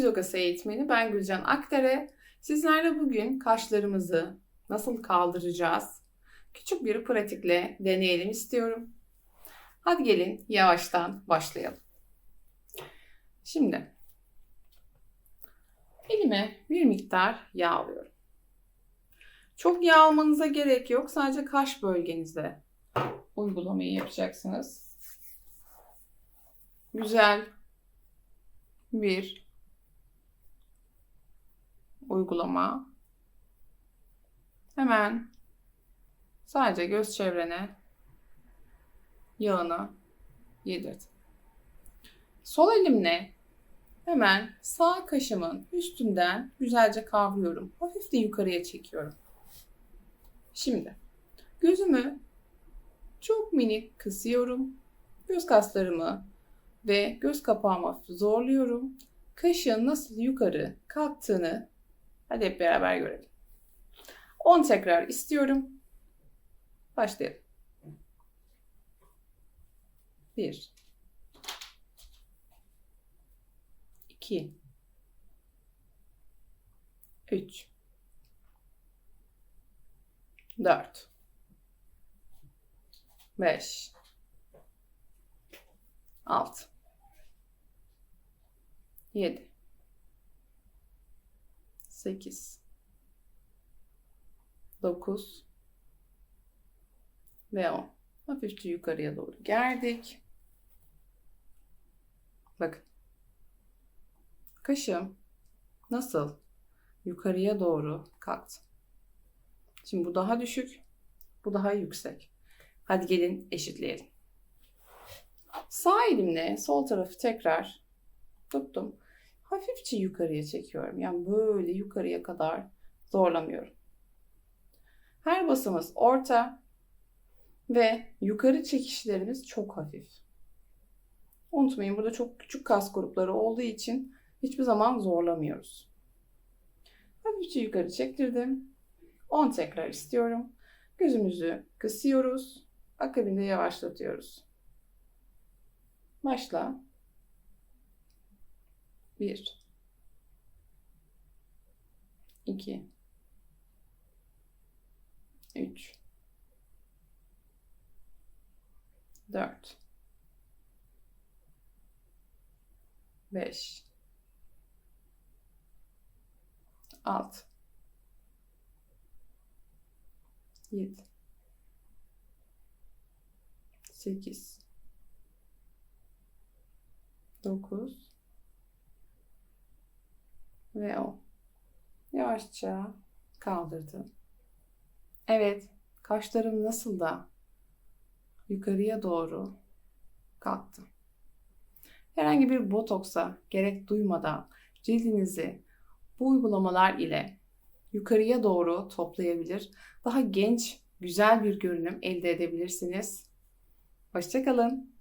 Yüz yogası eğitmeni ben Gülcan Akdere. Sizlerle bugün kaşlarımızı nasıl kaldıracağız? Küçük bir pratikle deneyelim istiyorum. Hadi gelin yavaştan başlayalım. Şimdi elime bir miktar yağ alıyorum. Çok yağ almanıza gerek yok. Sadece kaş bölgenizde uygulamayı yapacaksınız. Güzel bir uygulama. Hemen sadece göz çevrene yağını yedirt. Sol elimle hemen sağ kaşımın üstünden güzelce kavruyorum. Hafif de yukarıya çekiyorum. Şimdi gözümü çok minik kısıyorum. Göz kaslarımı ve göz kapağımı zorluyorum. Kaşın nasıl yukarı kalktığını hadi hep beraber görelim. 10 tekrar istiyorum. Başlayalım. 1 2 3 4 5 6 7 8 9 ve 10. Hafifçe yukarıya doğru gerdik. Bakın. Kaşım nasıl yukarıya doğru kalktı. Şimdi bu daha düşük, bu daha yüksek. Hadi gelin eşitleyelim. Sağ elimle sol tarafı tekrar tuttum. Hafifçe yukarıya çekiyorum. Yani böyle yukarıya kadar zorlamıyorum. Her basımız orta ve yukarı çekişlerimiz çok hafif. Unutmayın burada çok küçük kas grupları olduğu için hiçbir zaman zorlamıyoruz. Hafifçe yukarı çektirdim. 10 tekrar istiyorum. Gözümüzü kısıyoruz. Akabinde yavaşlatıyoruz. Başla. 1 2 3 4 5 6 7 8 9 ve 10. Yavaşça kaldırdım. Evet, kaşlarım nasıl da yukarıya doğru kalktı. Herhangi bir botoksa gerek duymadan cildinizi bu uygulamalar ile yukarıya doğru toplayabilir. Daha genç, güzel bir görünüm elde edebilirsiniz. Hoşçakalın.